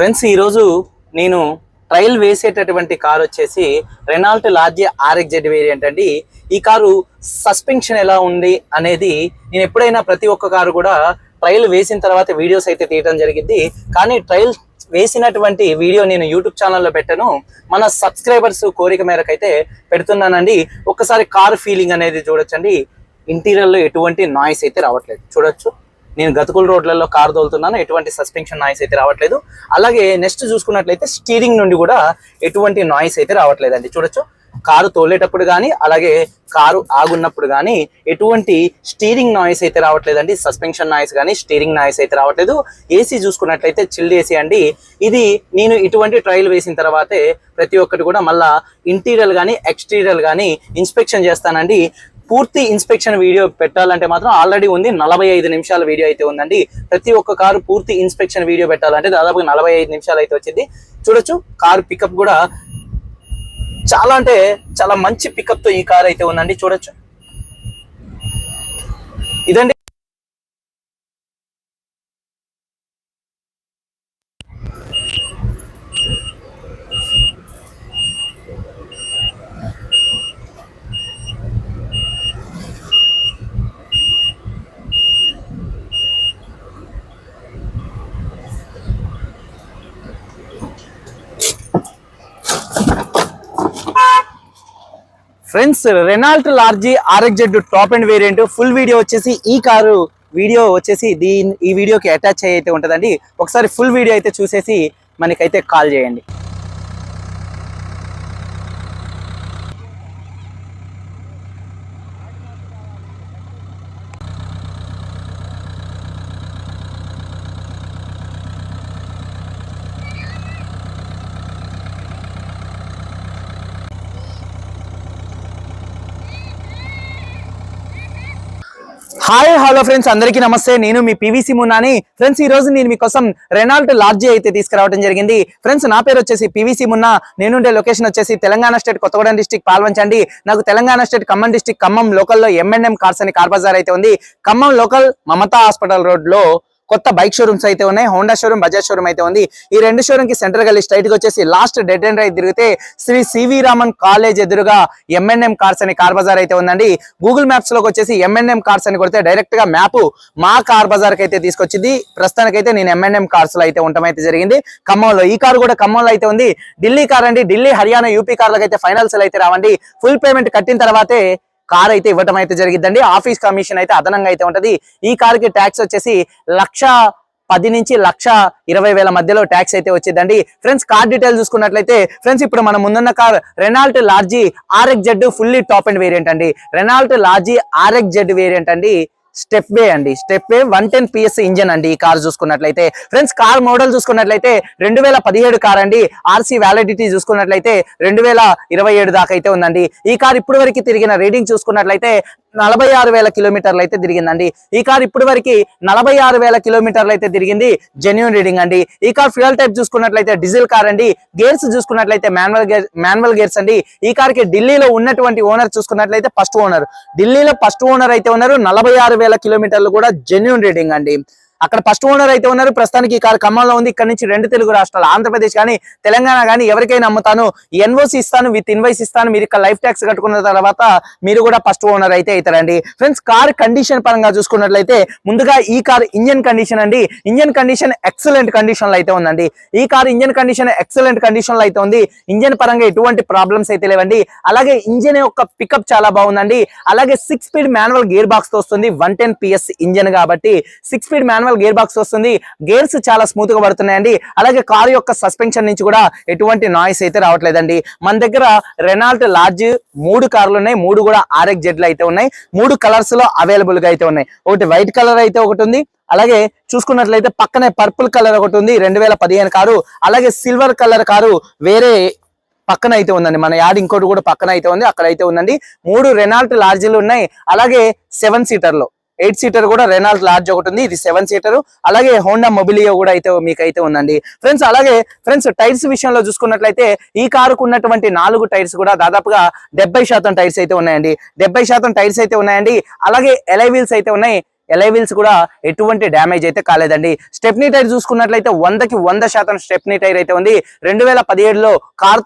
Friends ఈరోజు నేను trial వేసేటటువంటి కార్ వచ్చేసి రెనాల్ట్ లార్జ్ ఆర్ఎక్జెడ్ వేరియంట్ అండి. ఈ కారు సస్పెన్షన్ ఎలా ఉంది అనేది నేను ఎప్పుడైనా ప్రతి ఒక్క కారు కూడా ట్రయల్ వేసిన తర్వాత వీడియోస్ అయితే తీయడం జరిగింది. కానీ ట్రయల్ వేసినటువంటి వీడియో నేను యూట్యూబ్ ఛానల్లో పెట్టాను. మన సబ్స్క్రైబర్స్ కోరిక మేరకు అయితే పెడుతున్నానండి. ఒక్కసారి కార్ ఫీలింగ్ అనేది చూడొచ్చండి. ఇంటీరియర్లో ఎటువంటి నాయిస్ అయితే రావట్లేదు. చూడొచ్చు. నేను గతుకుల రోడ్లలో కార్ తోలుతున్నాను ఎటువంటి సస్పెన్షన్ నాయిస్ అయితే రావట్లేదు. అలాగే నెక్స్ట్ చూసుకున్నట్లయితే స్టీరింగ్ నుండి కూడా ఎటువంటి నాయిస్ అయితే రావట్లేదండి. చూడొచ్చు కారు తోలేటప్పుడు కానీ అలాగే కారు ఆగున్నప్పుడు కానీ ఎటువంటి స్టీరింగ్ నాయిస్ అయితే రావట్లేదండి. సస్పెన్షన్ నాయిస్ కానీ స్టీరింగ్ నాయిస్ అయితే రావట్లేదు. ఏసీ చూసుకున్నట్లయితే చిల్డ్ ఏసీ అండి. ఇది నేను ఇటువంటి ట్రయల్ వేసిన తర్వాతే ప్రతి ఒక్కటి కూడా మళ్ళా ఇంటీరియర్ కానీ ఎక్స్టీరియర్ కానీ ఇన్స్పెక్షన్ చేస్తానండి. పూర్తి ఇన్స్పెక్షన్ వీడియో పెట్టాలంటే మాత్రం ఆల్రెడీ ఉంది. నలభై ఐదు నిమిషాల వీడియో అయితే ఉందండి. ప్రతి ఒక్క కారు పూర్తి ఇన్స్పెక్షన్ వీడియో పెట్టాలంటే దాదాపు నలభై ఐదు నిమిషాలు అయితే వచ్చింది. చూడొచ్చు కారు పికప్ కూడా చాలా అంటే చాలా మంచి పికప్తో ఈ కార్ అయితే ఉందండి. చూడొచ్చు. ఇదండి friends Renault Lodgy RXZ top end variant full video వచ్చేసి ఈ కారు వీడియో వచ్చేసి దీని ఈ వీడియోకి అటాచ్ అయితే ఉంటుందండి. ఒకసారి ఫుల్ వీడియో అయితే చూసేసి మనకైతే కాల్ చేయండి. హాయ్ హలో ఫ్రెండ్స్ అందరికీ నమస్తే. నేను మీ పివిసి మున్నాని ఫ్రెండ్స్ ఈ రోజు నేను మీకోసం రెనాల్ట్ లార్జీ అయితే తీసుకురావడం జరిగింది. ఫ్రెండ్స్ నా పేరు వచ్చేసి పివిసి మున్నా నేనుండే లొకేషన్ వచ్చేసి తెలంగాణ స్టేట్ కొత్తగూడెం డిస్టిక్ పాల్వంచండి. నాకు తెలంగాణ స్టేట్ ఖమ్మం డిస్టిక్ ఖమ్మం లోకల్లో ఎంఎన్ఎం కార్స్ అని కార్ బజార్ అయితే ఉంది. ఖమ్మం లోకల్ మమతా హాస్పిటల్ రోడ్లో కొత్త బైక్ షోరూమ్స్ అయితే ఉన్నాయి. హోండా షోరూమ్ బజాజ్ షోరూమ్ అయితే ఉంది. ఈ రెండు షోరూమ్కి సెంటర్ గల్లీ స్ట్రైట్గా వచ్చేసి లాస్ట్ డెడ్ అండ్ రైట్ తిరిగితే శ్రీ సివి రామన్ కాలేజ్ ఎదురుగా M&M ఎంఎన్ఎం కార్స్ అనే కార్ బజార్ అయితే ఉందండి. గూగుల్ మ్యాప్స్లోకి వచ్చేసి M&M ఎంఎన్ఎం కార్స్ అని కొడితే డైరెక్ట్గా మ్యాప్ మా కార్ బజార్కి అయితే తీసుకొచ్చింది. ప్రస్తుతానికైతే నేను M&M ఎంఎన్ఎం కార్స్లో అయితే ఉండటం అయితే జరిగింది. ఖమ్మంలో ఈ కార్ కూడా ఖమ్మంలో అయితే ఉంది. ఢిల్లీ కార్ అండి. ఢిల్లీ హర్యానా యూపీ కార్లకు అయితే ఫైనల్స్ అయితే రావండి. ఫుల్ పేమెంట్ కట్టిన తర్వాతే కార్ అయితే ఇవ్వటం అయితే జరిగిందండి ఆఫీస్ కమిషన్ అయితే అదనంగా అయితే ఉంటది. ఈ కార్కి ట్యాక్స్ వచ్చేసి లక్ష పది నుంచి లక్ష ఇరవై వేల మధ్యలో ట్యాక్స్ అయితే వచ్చిందండి ఫ్రెండ్స్ కార్ డీటెయిల్ చూసుకున్నట్లయితే ఫ్రెండ్స్ ఇప్పుడు మనం ముందున్న car Renault Lodgy RX Z fully top end variant అండి. Renault Lodgy RX Z variant అండి. స్టెప్ వే అండి. Stepway one ten PS engine అండి ఈ కార్ చూసుకున్నట్లయితే. ఫ్రెండ్స్ కార్ మోడల్ చూసుకున్నట్లయితే రెండు వేల పదిహేడు కార్ అండి. ఆర్సీ వ్యాలిడిటీ చూసుకున్నట్లయితే రెండు వేల ఇరవై ఏడు దాకా అయితే ఉందండి. ఈ కార్ ఇప్పటి వరకు తిరిగిన రీడింగ్ చూసుకున్నట్లయితే నలభై ఆరు వేల కిలోమీటర్లు అయితే తిరిగిందండి. ఈ కార్ ఇప్పటి వరకు నలభై ఆరు వేల కిలోమీటర్లు అయితే తిరిగింది. జెన్యున్ రీడింగ్ అండి. ఈ కార్ ఫ్యూయల్ టైప్ చూసుకున్నట్లయితే డీజిల్ కార్ అండి. గేర్స్ చూసుకున్నట్లయితే మాన్యువల్ గేర్ మాన్యువల్ గేర్స్ అండి. ఈ కార్కి ఢిల్లీలో ఉన్నటువంటి ఓనర్ చూసుకున్నట్లయితే ఫస్ట్ ఓనర్ ఢిల్లీలో ఫస్ట్ ఓనర్ అయితే ఉన్నారు. నలభై ఆరు వేల కిలోమీటర్లు కూడా జెన్యున్ రీడింగ్ అండి. అక్కడ ఫస్ట్ ఓనర్ అయితే ఉన్నారు. ప్రస్తుతానికి ఈ కారు ఖమ్మంలో ఉంది. ఇక్కడ నుంచి రెండు తెలుగు రాష్ట్రాలు ఆంధ్రప్రదేశ్ కానీ తెలంగాణ కానీ ఎవరికైనా అమ్ముతాను. ఎన్ఓసి ఇస్తాను విత్ ఇన్వైస్ ఇస్తాను. మీరు ఇక్కడ లైఫ్ ట్యాక్స్ కట్టుకున్న తర్వాత మీరు కూడా ఫస్ట్ ఓనర్ అయితే అవుతారండి. ఫ్రెండ్స్ కార్ కండిషన్ పరంగా చూసుకున్నట్లయితే ముందుగా ఈ కార్ ఇంజన్ కండిషన్ అండి. ఇంజన్ కండిషన్ ఎక్సలెంట్ కండిషన్లో అయితే ఉందండి. ఈ కార్ ఇంజన్ కండిషన్ ఎక్సలెంట్ కండిషన్లో అయితే ఉంది. ఇంజన్ పరంగా ఎటువంటి ప్రాబ్లమ్స్ అయితే లేవండి. అలాగే ఇంజన్ యొక్క పికప్ చాలా బాగుందండి. అలాగే సిక్స్ స్పీడ్ మాన్యువల్ గేర్ బాక్స్తో వస్తుంది. వన్ టెన్ పిఎస్ ఇంజన్ కాబట్టి six speed manual gear box వస్తుంది. గేర్స్ చాలా స్మూత్గా పడుతున్నాయండి. అలాగే కారు యొక్క సస్పెన్షన్ నుంచి కూడా ఎటువంటి నాయిస్ అయితే రావట్లేదండి. మన దగ్గర రెనాల్ట్ లార్జ్ మూడు కార్లు ఉన్నాయి. మూడు కూడా ఆర్ఎక్ జెడ్లు అయితే ఉన్నాయి. మూడు కలర్స్లో అవైలబుల్గా అయితే ఉన్నాయి. ఒకటి వైట్ కలర్ అయితే ఒకటి ఉంది. అలాగే చూసుకున్నట్లయితే పక్కనే పర్పుల్ కలర్ ఒకటి ఉంది. రెండు వేల పదిహేను కారు. అలాగే సిల్వర్ కలర్ కారు వేరే పక్కన అయితే ఉందండి. మన యాడ్ ఇంకోటి కూడా పక్కన అయితే ఉంది. అక్కడ అయితే ఉందండి. మూడు రెనాల్ట్ లార్జీలు ఉన్నాయి. అలాగే సెవెన్ సీటర్లో. ఎయిట్ సీటర్ కూడా రెనాల్ట్ లార్జ్ ఒకటి ఉంది. ఇది సెవెన్ సీటర్ అలాగే హోండా మొబిలియో కూడా అయితే మీకు అయితే ఉందండి. ఫ్రెండ్స్ అలాగే ఫ్రెండ్స్ టైర్స్ విషయంలో చూసుకున్నట్లయితే ఈ కారుకు ఉన్నటువంటి నాలుగు టైర్స్ కూడా దాదాపుగా డెబ్బై శాతం టైర్స్ అయితే ఉన్నాయండి. డెబ్బై శాతం టైర్స్ అయితే ఉన్నాయండి. అలాగే ఎలై వీల్స్ అయితే ఉన్నాయి. ఎలైవిల్స్ కూడా ఎటువంటి డ్యామేజ్ అయితే కాలేదండి. స్టెప్నీ టైర్ చూసుకున్నట్లయితే వందకి వంద శాతం స్టెప్నీ టైర్ అయితే ఉంది. రెండు వేల పదిహేడులో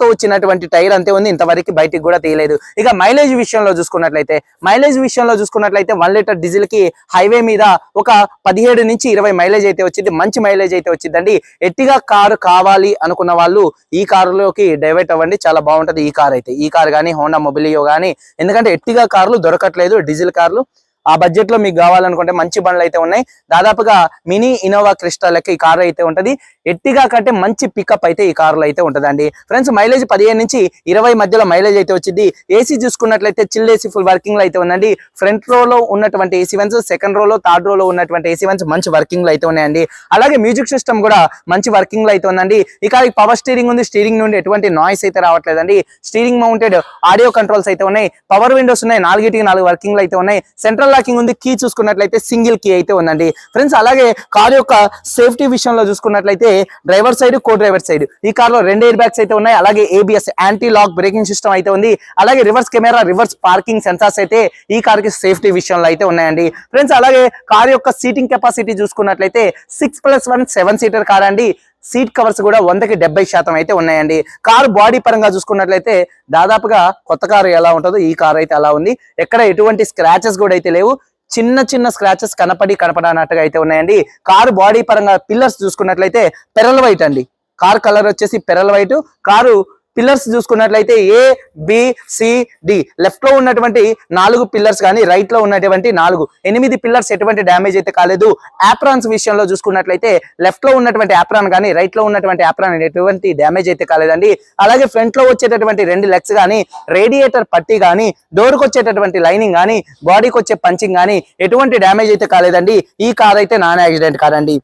తో వచ్చినటువంటి టైర్ అంతే ఉంది. ఇంతవరకు బయటికి కూడా తీయలేదు. ఇక మైలేజ్ విషయంలో చూసుకున్నట్లయితే మైలేజ్ విషయంలో చూసుకున్నట్లయితే వన్ లీటర్ డీజిల్కి హైవే మీద ఒక పదిహేడు నుంచి ఇరవై మైలేజ్ అయితే వచ్చింది. మంచి మైలేజ్ అయితే వచ్చిందండి. ఎట్టిగా కారు కావాలి అనుకున్న వాళ్ళు ఈ కారులోకి డైవర్ట్ అవ్వండి. చాలా బాగుంటది ఈ కార్ అయితే. ఈ కార్ కానీ హోండా మొబిలియో కానీ ఎందుకంటే ఎట్టిగా కార్లు దొరకట్లేదు. డీజిల్ కార్లు ఆ బడ్జెట్లో మీకు కావాలనుకుంటే మంచి బండ్లు అయితే ఉన్నాయి. దాదాపుగా మినీ ఇనోవా క్రిస్టా లెక్క ఈ కార్ అయితే ఉంటది. ఎట్టిగా కంటే మంచి పికప్ అయితే ఈ కారులో అయితే ఉంటదండి. ఫ్రెండ్స్ మైలేజ్ పదిహేను నుంచి ఇరవై మధ్యలో మైలేజ్ అయితే వచ్చింది. ఏసీ చూసుకున్నట్లయితే చిల్ ఏసీ ఫుల్ వర్కింగ్లో అయితే ఉందండి. ఫ్రంట్ రో లో ఉన్నటువంటి ఏసీ వన్స్ సెకండ్ రోలో థర్డ్ రోలో ఉన్నటువంటి ఏసీ వన్స్ మంచి వర్కింగ్లో అయితే ఉన్నాయండి. అలాగే మ్యూజిక్ సిస్టమ్ కూడా మంచి వర్కింగ్లో అయితే ఉందండి. ఇక పవర్ స్టీరింగ్ ఉంది. స్టీరింగ్ నుండి ఎటువంటి నాయిస్ అయితే రావట్లేదండి. స్టీరింగ్ మౌంటెడ్ ఆడియో కంట్రోల్స్ అయితే ఉన్నాయి. పవర్ విండోస్ ఉన్నాయి. నాలుగిటికి నాలుగు వర్కింగ్లో అయితే ఉన్నాయి. సెంట్రల్ లాకింగ్ ఉంది. కీ చూసుకున్నట్లయితే సింగిల్ కీ అయితే ఉందండి. ఫ్రెండ్స్ అలాగే కార్ యొక్క సేఫ్టీ విషయంలో చూసుకున్నట్లయితే driver side co driver side ఈ కార్లో రెండు ఎయిర్ బ్యాగ్స్ అయితే ఉన్నాయి. అలాగే ABS anti lock braking system అయితే ఉంది. అలాగే reverse camera reverse parking sensors అయితే ఈ కార్కి సేఫ్టీ విషయంలో అయితే ఉన్నాయండి. ఫ్రెండ్స్ అలాగే కార్ యొక్క సీటింగ్ కెపాసిటీ చూసుకున్నట్లయితే six plus one seven seater car అండి. సీట్ కవర్స్ కూడా వందకి డెబ్బై శాతం అయితే ఉన్నాయండి. కారు బాడీ పరంగా చూసుకున్నట్లయితే దాదాపుగా కొత్త కారు ఎలా ఉంటుందో ఈ కారు అయితే అలా ఉంది. ఎక్కడ ఎటువంటి స్క్రాచెస్ కూడా అయితే లేవు. చిన్న చిన్న స్క్రాచెస్ కనపడి కనపడనట్టుగా అయితే ఉన్నాయండి. కారు బాడీ పరంగా పిల్లర్స్ చూసుకున్నట్లయితే పెరల్ వైట్ అండి. కార్ కలర్ వచ్చేసి పెరల్ వైట్ కారు పిల్లర్స్ చూసుకున్నట్లయితే ఏ బి సి డి లెఫ్ట్లో ఉన్నటువంటి నాలుగు పిల్లర్స్ కానీ రైట్లో ఉన్నటువంటి నాలుగు. ఎనిమిది పిల్లర్స్ ఎటువంటి డ్యామేజ్ అయితే కాలేదు. ఆప్రాన్స్ విషయంలో చూసుకున్నట్లయితే లెఫ్ట్లో ఉన్నటువంటి ఆప్రాన్ కానీ రైట్లో ఉన్నటువంటి ఆప్రాన్ ఎటువంటి డ్యామేజ్ అయితే కాలేదండి. అలాగే ఫ్రంట్లో వచ్చేటటువంటి రెండు లెగ్స్ కానీ రేడియేటర్ పట్టి కానీ డోర్కి వచ్చేటటువంటి లైనింగ్ కానీ బాడీకి వచ్చే పంచింగ్ కానీ ఎటువంటి డ్యామేజ్ అయితే కాలేదండి. ఈ కార్ అయితే నాన్ యాక్సిడెంట్ కాదండి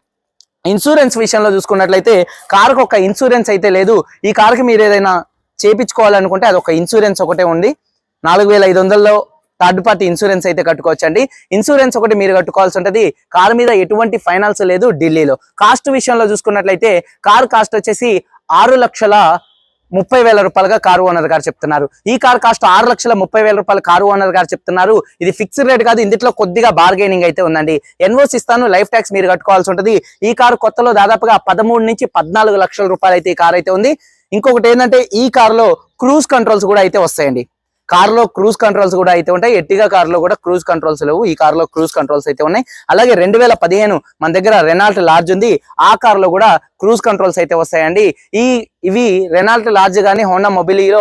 ఇన్సూరెన్స్ విషయంలో చూసుకున్నట్లయితే కారుకు ఒక ఇన్సూరెన్స్ అయితే లేదు. ఈ కారుకి మీరు ఏదైనా చేపించుకోవాలనుకుంటే అది ఒక ఇన్సూరెన్స్ ఒకటే ఉంది. నాలుగు వేల ఐదు వందల్లో థర్డ్ పార్టీ ఇన్సూరెన్స్ అయితే కట్టుకోవచ్చు అండి ఇన్సూరెన్స్ ఒకటి మీరు కట్టుకోవాల్సి ఉంటుంది. కారు మీద ఎటువంటి ఫైనాన్స్ లేదు ఢిల్లీలో. కాస్ట్ విషయంలో చూసుకున్నట్లయితే కార్ కాస్ట్ వచ్చేసి ఆరు లక్షల ముప్పై వేల రూపాయలుగా కారు ఓనర్ గారు చెప్తున్నారు. ఈ కార్ కాస్ట్ ఆరు లక్షల ముప్పై వేల రూపాయలు కారు ఓనర్ గారు చెప్తున్నారు. ఇది ఫిక్స్డ్ రేట్ కాదు ఇందులో కొద్దిగా బార్గెనింగ్ అయితే ఉందండి. ఎన్వోస్ ఇస్తాను లైఫ్ ట్యాక్స్ మీరు కట్టుకోవాల్సి ఉంటుంది. ఈ కారు కొత్తలో దాదాపుగా పదమూడు నుంచి పద్నాలుగు లక్షల రూపాయలు అయితే ఈ కార్ అయితే ఉంది. ఇంకొకటి ఏంటంటే ఈ కారులో క్రూజ్ కంట్రోల్స్ కూడా అయితే వస్తాయండి. కార్లో క్రూజ్ కంట్రోల్స్ కూడా అయితే ఉంటాయి. ఎట్టిగా కార్లో కూడా క్రూజ్ కంట్రోల్స్ లేవు. ఈ కార్లో క్రూజ్ కంట్రోల్స్ అయితే ఉన్నాయి. అలాగే రెండు వేల పదిహేను మన దగ్గర రెనాల్ట్ లార్జ్ ఉంది. ఆ కార్లో కూడా క్రూజ్ కంట్రోల్స్ అయితే వస్తాయండి. ఈ ఇవి రెనాల్ట్ లార్జ్ కానీ హోండా మొబిలియో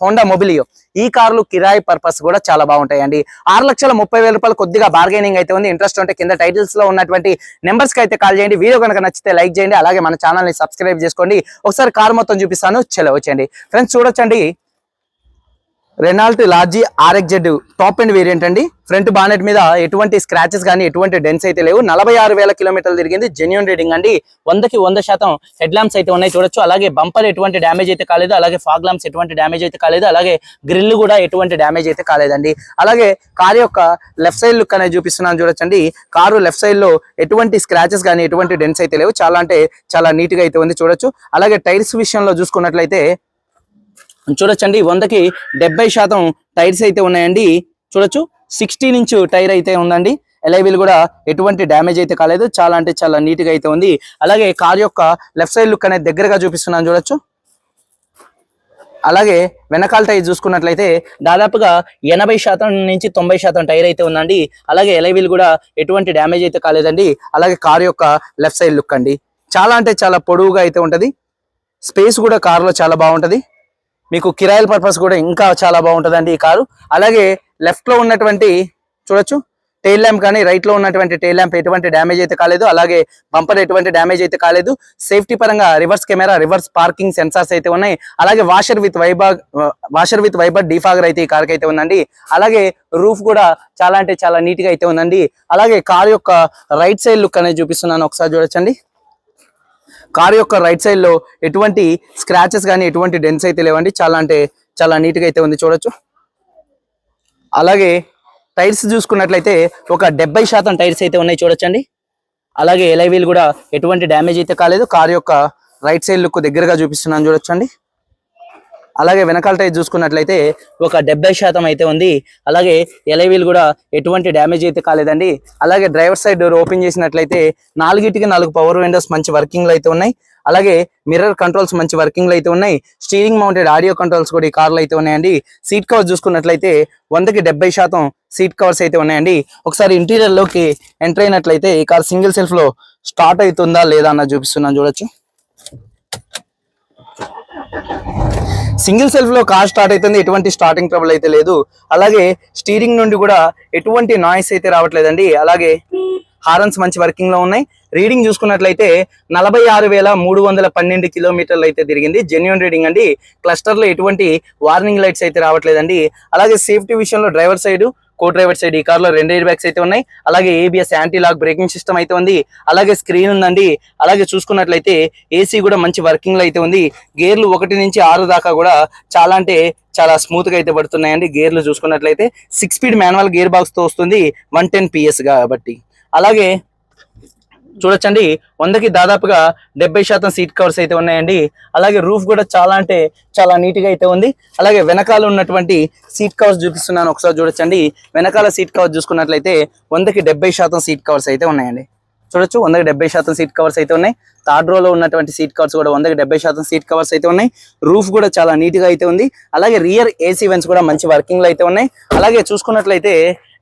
హోండా మొబిలియో ఈ కార్లు కిరాయి పర్పస్ కూడా చాలా బాగుంటాయండి. ఆరు లక్షల ముప్పై వేల రూపాయలు కొద్దిగా బార్గెనింగ్ అయితే ఉంది. ఇంట్రెస్ట్ ఉంటే కింద టైటిల్స్లో ఉన్నటువంటి నెంబర్స్కి అయితే కాల్ చేయండి. వీడియో కనుక నచ్చితే లైక్ చేయండి. అలాగే మన ఛానల్ని సబ్స్క్రైబ్ చేసుకోండి. ఒకసారి కార్ మొత్తం చూపిస్తాను. చెలవచ్చండి ఫ్రెండ్స్ చూడొచ్చండి. Renault Lodgy RXZ top end variant అండి. ఫ్రంట్ బానెట్ మీద ఎటువంటి స్క్రాచెస్ కానీ ఎటువంటి డెన్స్ అయితే లేవు. నలభై ఆరు వేల కిలోమీటర్లు తిరిగింది జెన్యున్ రీడింగ్ అండి. వందకి వంద శాతం హెడ్ ల్యాంప్స్ అయితే ఉన్నాయి చూడొచ్చు. అలాగే బంపర్ ఎటువంటి డ్యామేజ్ అయితే కాలేదు. అలాగే ఫాగ్ ల్యాంప్స్ ఎటువంటి డ్యామేజ్ అయితే కాలేదు. అలాగే గ్రిల్ కూడా ఎటువంటి డ్యామేజ్ అయితే కాలేదండి. అలాగే కార్ యొక్క లెఫ్ట్ సైడ్ లుక్ అనేది చూపిస్తున్నాను చూడొచ్చండి. కారు లెఫ్ట్ సైడ్లో ఎటువంటి స్క్రాచెస్ కానీ ఎటువంటి డెన్స్ అయితే లేవు. చాలా అంటే చాలా నీట్గా అయితే ఉంది చూడొచ్చు. అలాగే టైర్స్ విషయంలో చూసుకున్నట్లయితే చూడొచ్చండి వందకి డెబ్బై శాతం టైర్స్ అయితే ఉన్నాయండి. చూడొచ్చు సిక్స్టీన్ ఇంచ్ టైర్ అయితే ఉందండి. ఎలైవీల్ కూడా ఎటువంటి డ్యామేజ్ అయితే కాలేదు. చాలా అంటే చాలా నీట్గా అయితే ఉంది. అలాగే కార్ యొక్క లెఫ్ట్ సైడ్ లుక్ అనేది దగ్గరగా చూపిస్తున్నాను చూడొచ్చు. అలాగే వెనకాల టైర్ చూసుకున్నట్లయితే దాదాపుగా ఎనభై శాతం నుంచి తొంభై శాతం టైర్ అయితే ఉందండి. అలాగే ఎలైవీల్ కూడా ఎటువంటి డ్యామేజ్ అయితే కాలేదండి. అలాగే కార్ యొక్క లెఫ్ట్ సైడ్ లుక్ అండి. చాలా అంటే చాలా పొడవుగా అయితే ఉంటది. స్పేస్ కూడా కార్లో చాలా బాగుంటది. మీకు కిరాయిల పర్పస్ కూడా ఇంకా చాలా బాగుంటుందండి ఈ కారు. అలాగే లెఫ్ట్లో ఉన్నటువంటి చూడొచ్చు టైల్ ల్యాంప్ కానీ రైట్లో ఉన్నటువంటి టైల్ ల్యాంప్ ఎటువంటి డ్యామేజ్ అయితే కాలేదు. అలాగే బంపర్ ఎటువంటి డ్యామేజ్ అయితే కాలేదు. సేఫ్టీ పరంగా reverse camera reverse parking sensors అయితే ఉన్నాయి. అలాగే washer with wiper washer with wiper defogger అయితే ఈ కార్కి అయితే ఉందండి. అలాగే రూఫ్ కూడా చాలా అంటే చాలా నీట్గా అయితే ఉందండి. అలాగే కార్ యొక్క రైట్ సైడ్ లుక్ అనేది చూపిస్తున్నాను. ఒకసారి చూడొచ్చండి. కార్ యొక్క రైట్ సైడ్లో ఎటువంటి స్క్రాచెస్ కానీ ఎటువంటి డెన్స్ అయితే లేవండి. చాలా అంటే చాలా నీట్గా అయితే ఉంది చూడొచ్చు. అలాగే టైర్స్ చూసుకున్నట్లయితే ఒక డెబ్బై శాతం టైర్స్ అయితే ఉన్నాయి చూడొచ్చండి. అలాగే ఎలైవీలు కూడా ఎటువంటి డ్యామేజ్ అయితే కాలేదు. కార్ యొక్క రైట్ సైడ్ లుక్ దగ్గరగా చూపిస్తున్నాను చూడొచ్చండి. అలాగే వెనకాల టైర్ చూసుకున్నట్లయితే ఒక డెబ్బై శాతం అయితే ఉంది. అలాగే ఎలైవీల్ కూడా ఎటువంటి డ్యామేజ్ అయితే కాలేదండి. అలాగే డ్రైవర్ సైడ్ డోర్ ఓపెన్ చేసినట్లయితే నాలుగిటికి నాలుగు పవర్ విండోస్ మంచి వర్కింగ్లో అయితే ఉన్నాయి. అలాగే మిర్రర్ కంట్రోల్స్ మంచి వర్కింగ్లో అయితే ఉన్నాయి. స్టీరింగ్ మౌంటెడ్ ఆడియో కంట్రోల్స్ కూడా ఈ కార్లో అయితే ఉన్నాయండి. సీట్ కవర్స్ చూసుకున్నట్లయితే వందకి డెబ్బై శాతం సీట్ కవర్స్ అయితే ఉన్నాయండి. ఒకసారి ఇంటీరియర్లోకి ఎంటర్ అయినట్లయితే ఈ కార్ సింగిల్ సెల్ఫ్లో స్టార్ట్ అవుతుందా లేదా అన్న చూపిస్తున్నాను చూడొచ్చు. సింగిల్ సెల్ఫ్లో కార్ స్టార్ట్ అవుతుంది ఎటువంటి స్టార్టింగ్ ట్రబుల్ అయితే లేదు. అలాగే స్టీరింగ్ నుండి కూడా ఎటువంటి నాయిస్ అయితే రావట్లేదండి. అలాగే హారన్స్ మంచి వర్కింగ్లో ఉన్నాయి. రీడింగ్ చూసుకున్నట్లయితే నలభై ఆరు వేల మూడు వందల పన్నెండు కిలోమీటర్లు అయితే తిరిగింది. జెన్యున్ రీడింగ్ అండి. క్లస్టర్లో ఎటువంటి వార్నింగ్ లైట్స్ అయితే రావట్లేదండి. అలాగే సేఫ్టీ విషయంలో driver side co driver side ఈ కార్లో రెండు ఎయిర్ బ్యాగ్స్ అయితే ఉన్నాయి. అలాగే ABS anti lock braking system అయితే ఉంది. అలాగే స్క్రీన్ ఉందండి. అలాగే చూసుకున్నట్లయితే ఏసీ కూడా మంచి వర్కింగ్లో అయితే ఉంది. గేర్లు ఒకటి నుంచి ఆరు దాకా కూడా చాలా అంటే చాలా స్మూత్గా అయితే పడుతున్నాయండి. గేర్లు చూసుకున్నట్లయితే సిక్స్ స్పీడ్ మాన్యువల్ గేర్ బాక్స్తో వస్తుంది. వన్ టెన్ పిఎస్ కాబట్టి. అలాగే చూడొచ్చండి. వందకి దాదాపుగా డెబ్బై శాతం సీట్ కవర్స్ అయితే ఉన్నాయండి. అలాగే రూఫ్ కూడా చాలా అంటే చాలా నీట్గా అయితే ఉంది. అలాగే వెనకాల ఉన్నటువంటి సీట్ కవర్స్ చూపిస్తున్నాను. ఒకసారి చూడొచ్చండి. వెనకాల సీట్ కవర్స్ చూసుకున్నట్లయితే వందకి డెబ్బై శాతం సీట్ కవర్స్ అయితే ఉన్నాయండి. చూడొచ్చు? వందకి డెబ్బై శాతం సీట్ కవర్స్ అయితే ఉన్నాయి. థర్డ్ రోలో ఉన్నటువంటి సీట్ కవర్స్ కూడా వందకి డెబ్బై శాతం సీట్ కవర్స్ అయితే ఉన్నాయి. రూఫ్ కూడా చాలా నీట్గా అయితే ఉంది. అలాగే రియర్ ఏసీ వెన్స్ కూడా మంచి వర్కింగ్లో అయితే ఉన్నాయి. అలాగే చూసుకున్నట్లయితే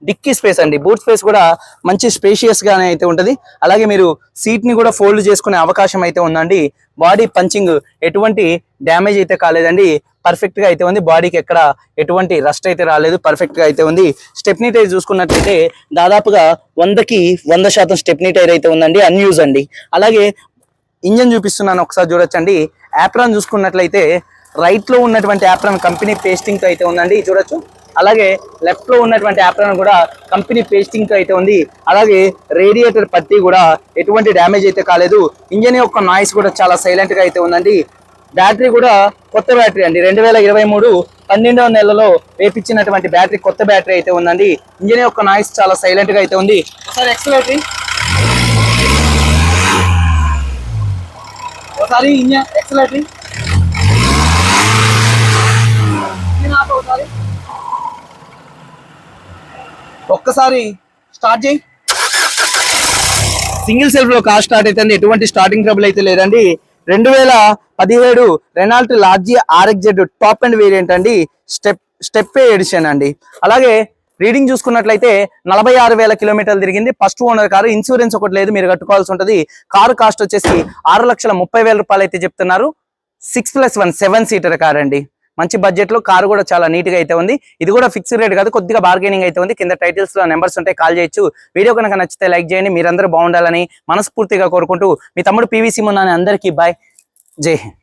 డిక్కీ స్పేస్ అండి. బూట్ స్పేస్ కూడా మంచి స్పేషియస్ గానే అయితే ఉంటది. అలాగే మీరు సీట్ని కూడా ఫోల్డ్ చేసుకునే అవకాశం అయితే ఉందండి. బాడీ పంచింగ్ ఎటువంటి డ్యామేజ్ అయితే కాలేదండి. పర్ఫెక్ట్గా అయితే ఉంది. బాడీకి ఎక్కడ ఎటువంటి రస్ట్ అయితే రాలేదు. పర్ఫెక్ట్గా అయితే ఉంది. స్టెప్నీ టైర్ చూసుకున్నట్లయితే దాదాపుగా వందకి వంద శాతం స్టెప్నీ టైర్ అయితే ఉందండి. అన్యూజ్ అండి. అలాగే ఇంజన్ చూపిస్తున్నాను. ఒకసారి చూడొచ్చండి. యాప్రాన్ చూసుకున్నట్లయితే రైట్లో ఉన్నటువంటి యాప్రాన్ కంపెనీ పేస్టింగ్తో అయితే ఉందండి. చూడొచ్చు. అలాగే లెఫ్ట్లో ఉన్నటువంటి యాప్రాన్ కూడా కంపెనీ పేస్టింగ్తో అయితే ఉంది. అలాగే రేడియేటర్ పత్తి కూడా ఎటువంటి డ్యామేజ్ అయితే కాలేదు. ఇంజన్ యొక్క నాయిస్ కూడా చాలా సైలెంట్గా అయితే ఉందండి. బ్యాటరీ కూడా కొత్త బ్యాటరీ అండి. రెండు వేల ఇరవై మూడు పన్నెండవ నెలలో వేపించినటువంటి బ్యాటరీ కొత్త బ్యాటరీ అయితే ఉందండి. ఇంజన్ యొక్క నాయిస్ చాలా సైలెంట్గా అయితే ఉంది. ఒకసారి ఎక్సలేటరీ ఒకసారి ఇంజన్ ఎక్సలేటరీ ఒకసారి ఒక్కసారి స్టార్ట్ చేయి. సింగిల్ సెల్ఫ్లో కార్ స్టార్ట్ అయితే ఎటువంటి స్టార్టింగ్ ట్రబుల్ అయితే లేదండి. రెండు వేల పదిహేడు Renault Lodgy RXZ top end variant అండి. స్టెప్ స్టెప్ ఎడిషన్ అండి. అలాగే రీడింగ్ చూసుకున్నట్లయితే నలభై ఆరు వేల కిలోమీటర్లు తిరిగింది. ఫస్ట్ ఓనర్ కారు ఇన్సూరెన్స్ ఒకటి లేదు మీరు కట్టుకోవాల్సి ఉంటుంది. కారు కాస్ట్ వచ్చేసి ఆరు లక్షల ముప్పై వేల రూపాయలు అయితే చెప్తున్నారు. Six plus one seven seater car అండి. మంచి బడ్జెట్లో కారు కూడా చాలా నీట్గా అయితే ఉంది. ఇది కూడా ఫిక్స్డ్ రేట్ కాదు కొద్దిగా బార్గెనింగ్ అయితే ఉంది. కింద టైటిల్స్లో నెంబర్స్ ఉంటే కాల్ చేయొచ్చు. వీడియో కనుక నచ్చితే లైక్ చేయండి. మీరందరూ బాగుండాలని మనస్ఫూర్తిగా కోరుకుంటూ మీ తమ్ముడు పీవీసీ మున్నాని అందరికీ బాయ్ జై హింద్.